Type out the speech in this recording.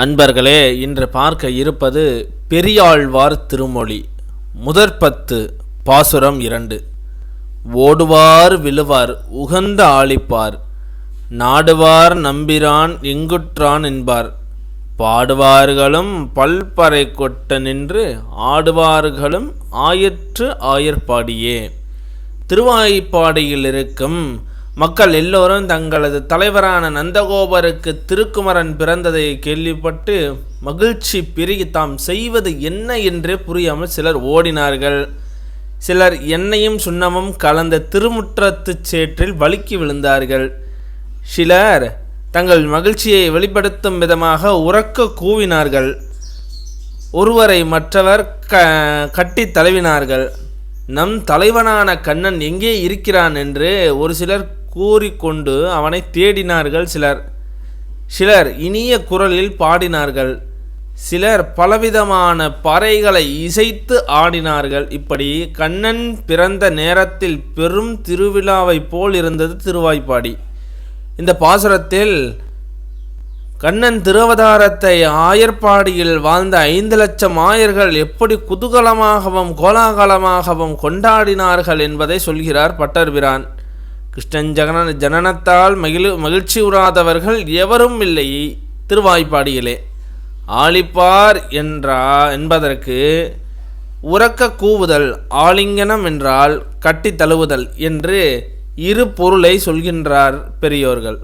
அன்பர்களே இன்று பார்க்க இருப்பது பெரியாழ்வார் திருமொழி முதற்பத்து பாசுரம் இரண்டு. ஓடுவார் விழுவார் உகந்த ஆளிப்பார் நாடுவார் நம்பிரான் எங்குற்றான் என்பார். பாடுவார்களும் பல்பறை கொட்ட நின்று ஆடுவார்களும் ஆயற்று ஆயர்பாடியே திருவாய்ப்பாடியில் இருக்கும் மக்கள் எல்லோரும் தங்களது தலைவரான நந்தகோபருக்கு திருக்குமரன் பிறந்ததை கேள்விப்பட்டு மகிழ்ச்சி பெருகி தாம் செய்வது என்ன என்றே புரியாமல் சிலர் ஓடினார்கள். சிலர் எண்ணெயும் சுண்ணமும் கலந்த திருமுற்றத்துச் சேற்றில் வழுக்கி விழுந்தார்கள். சிலர் தங்கள் மகிழ்ச்சியை வெளிப்படுத்தும் விதமாக உறக்க கூவினார்கள். ஒருவரை மற்றவர் க கட்டி தழுவினார்கள். நம் தலைவனான கண்ணன் எங்கே இருக்கிறான் என்று ஒரு சிலர் கூறிக்கொண்டு அவனை தேடினார்கள் சிலர். சிலர் இனிய குரலில் பாடினார்கள். சிலர் பலவிதமான பறைகளை இசைத்து ஆடினார்கள். இப்படி கண்ணன் பிறந்த நேரத்தில் பெரும் திருவிழாவைப் போல் இருந்தது திருவாய்ப்பாடி. இந்த பாசுரத்தில் கண்ணன் திருவதாரத்தை ஆயர்பாடியில் வாழ்ந்த ஐந்து லட்சம் ஆயர்கள் எப்படி குதூகலமாகவும் கோலாகலமாகவும் கொண்டாடினார்கள் என்பதை சொல்கிறார் பட்டர்பிரான். கிருஷ்ணன் ஜகன ஜனனத்தால் மகிழ் மகிழ்ச்சி உறாதவர்கள் எவரும் இல்லை திருவாய்ப்பாடியிலே. ஆளிப்பார் என்றா என்பதற்கு உறக்க கூவுதல் ஆலிங்கனம் என்றால் கட்டி தழுவுதல் என்று இரு பொருளை சொல்கின்றார் பெரியோர்கள்.